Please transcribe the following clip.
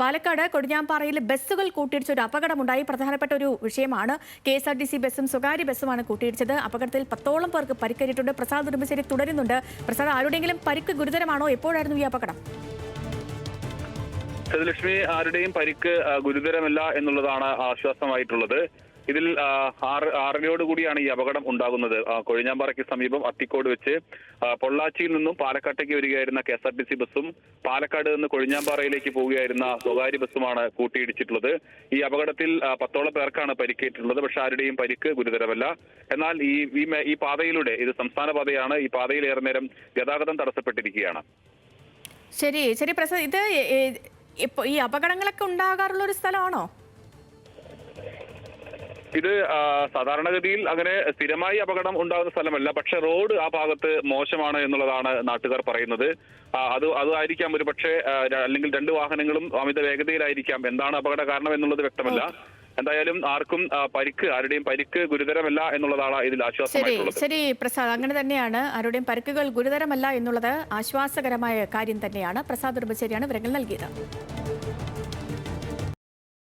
പാലക്കാട് കൊടിഞ്ഞാമ്പാറയിൽ ബസ്സുകൾ കൂട്ടിയിടിച്ച ഒരു അപകടമുണ്ടായി. പ്രധാനപ്പെട്ട ഒരു വിഷയമാണ് K S R T C ബസ്സും സ്വകാര്യ ബസ്സുമാണ് കൂട്ടിയിടിച്ചത്. അപകടത്തിൽ പത്തോളം പേർക്ക് പരിക്കേറ്റിട്ടുണ്ട്. പ്രസാദ് ഉടുമ്പശ്ശേരി തുടരുന്നുണ്ട്. പ്രസാദ് ആരുടെയെങ്കിലും പരിക്ക് ഗുരുതരമാണോ? എപ്പോഴായിരുന്നു ഈ അപകടം? ലക്ഷ്മി ആരുടെയും പരിക്ക് ഗുരുതരമല്ല എന്നുള്ളതാണ് ആശ്വാസമായിട്ടുള്ളത്. ഇതിൽ ആറ് ആറരയോട് കൂടിയാണ് ഈ അപകടം ഉണ്ടാകുന്നത്. കൊഴിഞ്ഞാമ്പാറയ്ക്ക് സമീപം അത്തിക്കോട് വെച്ച് പൊള്ളാച്ചിയിൽ നിന്നും പാലക്കാട്ടേക്ക് വരികയായിരുന്ന K S R T C ബസ്സും പാലക്കാട് നിന്ന് കൊഴിഞ്ഞാമ്പാറയിലേക്ക് പോവുകയായിരുന്ന സ്വകാര്യ ബസ്സുമാണ് കൂട്ടിയിടിച്ചിട്ടുള്ളത്. ഈ അപകടത്തിൽ പത്തോളം പേർക്കാണ് പരിക്കേറ്റിട്ടുള്ളത്. പക്ഷെ ആരുടെയും പരിക്ക് ഗുരുതരമല്ല. എന്നാൽ ഈ ഈ പാതയിലൂടെ ഇത് സംസ്ഥാന പാതയാണ് ഈ പാതയിൽ ഏറെ നേരം ഗതാഗതം തടസ്സപ്പെട്ടിരിക്കുകയാണ്. ശരി ശരി പ്രസാദ് ഇത് ഈ അപകടങ്ങളൊക്കെ ഉണ്ടാകാറുള്ള ഒരു സ്ഥലമാണോ? ഇത് സാധാരണഗതിയിൽ അങ്ങനെ സ്ഥിരമായി അപകടം ഉണ്ടാകുന്ന സ്ഥലമല്ല. പക്ഷെ റോഡ് ആ ഭാഗത്ത് മോശമാണ് എന്നുള്ളതാണ് നാട്ടുകാർ പറയുന്നത്. അത് അതായിരിക്കാം ഒരു പക്ഷേ അല്ലെങ്കിൽ രണ്ട് വാഹനങ്ങളും അമിത വേഗതയിലായിരിക്കാം. എന്താണ് അപകട കാരണം എന്നുള്ളത് വ്യക്തമല്ല. എന്തായാലും ആർക്കും പരിക്ക് ആരുടെയും പരിക്ക് ഗുരുതരമല്ല എന്നുള്ളതാണ് ഇതിൽ ആശ്വാസം ആശ്വാസമായിട്ടുള്ളത്. ശരി പ്രസാദ്. അങ്ങനെ തന്നെയാണ് ആരുടെയും പരിക്കുകൾ ഗുരുതരമല്ല എന്നുള്ളത് ആശ്വാസകരമായ കാര്യം തന്നെയാണ്. പ്രസാദ് ഉറുമ്പശ്ശേരിയാണ് വിവരങ്ങൾ നൽകിയത്.